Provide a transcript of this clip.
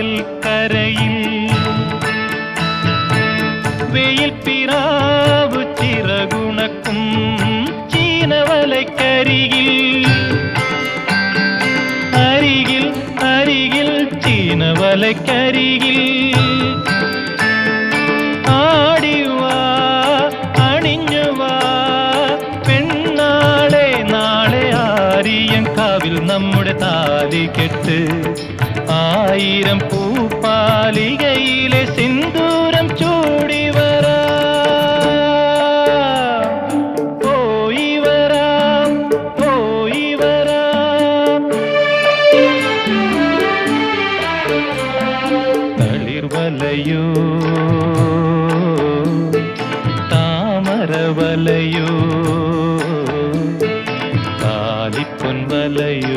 കായൽ കരയിൽ വെയിൽ പിറാവ് ചിറകുണക്കും ചീനവലക്കരികിൽ. അരികിൽ അരികിൽ ചീനവലക്കരികിൽ. നമ്മുടെ താലി കെട്ട്. നാളെ ஆயிரம் பூப்பாலிகையிலே சிந்தூரம் சூடி வரா. போய் வரா போய் வரா. தளிர்வலையோ தாமரவலையோ காலி பொன்வலையோ